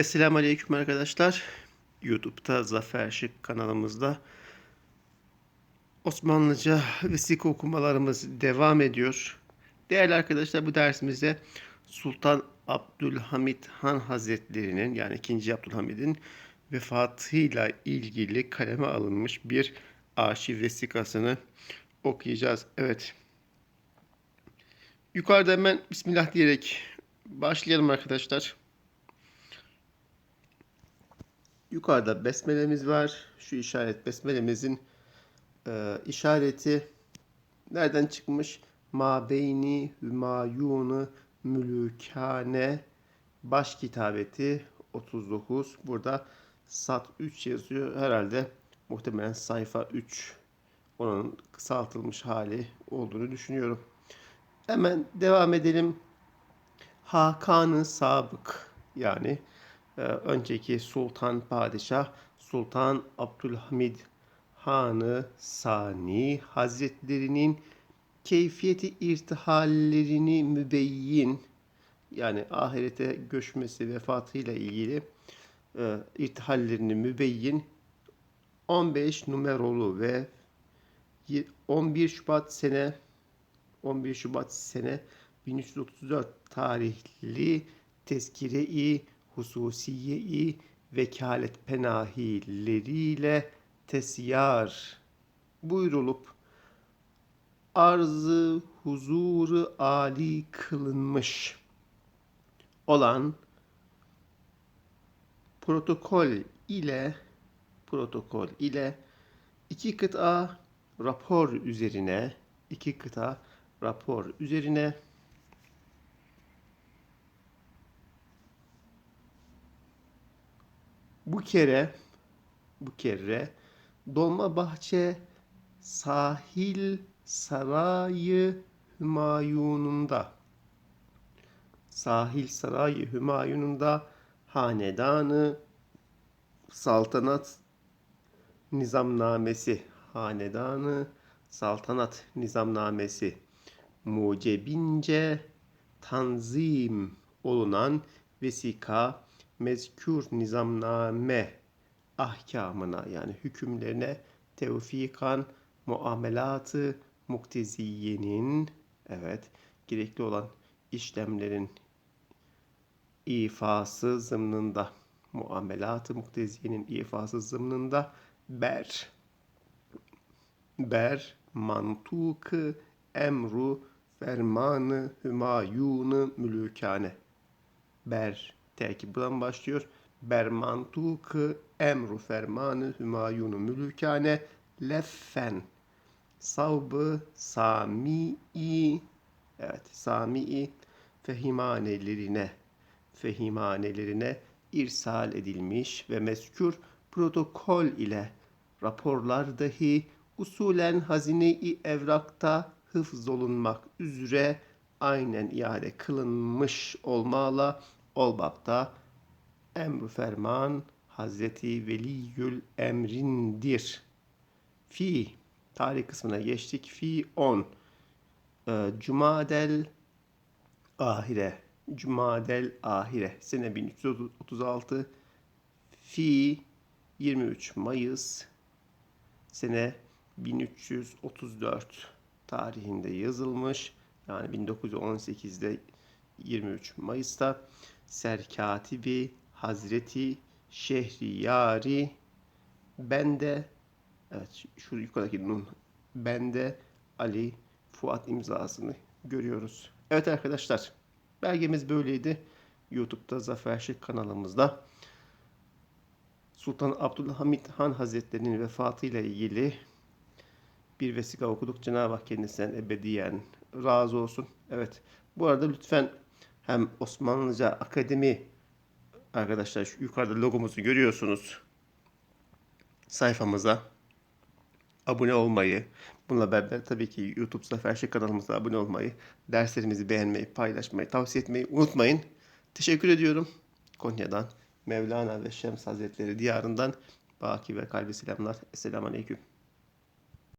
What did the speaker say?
Esselamu Aleyküm arkadaşlar. YouTube'da Zafer Şık kanalımızda Osmanlıca vesika okumalarımız devam ediyor. Değerli arkadaşlar bu dersimizde Sultan Abdülhamit Han Hazretleri'nin yani 2. Abdülhamid'in vefatıyla ilgili kaleme alınmış bir arşiv vesikasını okuyacağız. Evet. Yukarıda hemen Bismillah diyerek başlayalım arkadaşlar. Yukarıda besmelemiz var. Şu işaret besmelemizin e, işareti nereden çıkmış? Ma beyni hümayunu mülükane baş kitabeti 39. Burada sat 3 yazıyor. Herhalde muhtemelen sayfa 3 onun kısaltılmış hali olduğunu düşünüyorum. Hemen devam edelim. Hakan'ı sabık yani önceki sultan padişah Sultan Abdülhamid Hanı Sani Hazretlerinin keyfiyeti irtihallerini mübeyyin yani ahirete göçmesi vefatıyla ilgili e, irtihallerini mübeyyin 15 numaralı ve 11 Şubat sene 11 Şubat sene 1334 tarihli tezkire-i hususiye-i vekalet penahileriyle tesyar buyrulup arzı huzuru ali kılınmış olan protokol ile protokol ile iki kıta rapor üzerine iki kıta rapor üzerine bu kere bu kere Dolmabahçe sahil sarayı Hümayun'unda. Sahil sarayı Hümayun'unda hanedanı saltanat nizamnamesi hanedanı saltanat nizamnamesi mucebince tanzim olunan vesika mezkür nizamname ahkamına yani hükümlerine tevfikan muamelatı mukteziyenin evet gerekli olan işlemlerin ifası zımnında muamelatı mukteziyenin ifası zımnında ber ber mantuku emru fermanı hümayunu mülükane ber terkip buradan başlıyor. Bermantuku emru fermanı hümayunu mülükane leffen savbı sami'i evet sami'i fehimanelerine fehimanelerine irsal edilmiş ve meskür protokol ile raporlar dahi usulen hazine-i evrakta hıfzolunmak üzere aynen iade kılınmış olmalı olmakta emr ferman Hazreti Veliyül Emrindir. Fi tarih kısmına geçtik. Fi 10 e, Cumadel Ahire Cumadel Ahire sene 1336 Fi 23 Mayıs sene 1334 tarihinde yazılmış. Yani 1918'de 23 Mayıs'ta Serkatibi Hazreti Şehriyari bende evet şu yukarıdaki nun bende Ali Fuat imzasını görüyoruz. Evet arkadaşlar belgemiz böyleydi. YouTube'da Zafer Şık kanalımızda Sultan Abdülhamit Han Hazretleri'nin vefatıyla ilgili bir vesika okuduk. Cenab-ı Hak kendisinden ebediyen razı olsun. Evet. Bu arada lütfen hem Osmanlıca Akademi arkadaşlar şu yukarıda logomuzu görüyorsunuz. Sayfamıza abone olmayı, bununla beraber tabii ki YouTube Zafer Şık kanalımıza abone olmayı, derslerimizi beğenmeyi, paylaşmayı, tavsiye etmeyi unutmayın. Teşekkür ediyorum. Konya'dan Mevlana ve Şems Hazretleri diyarından baki ve kalbi selamlar. Esselamu Aleyküm.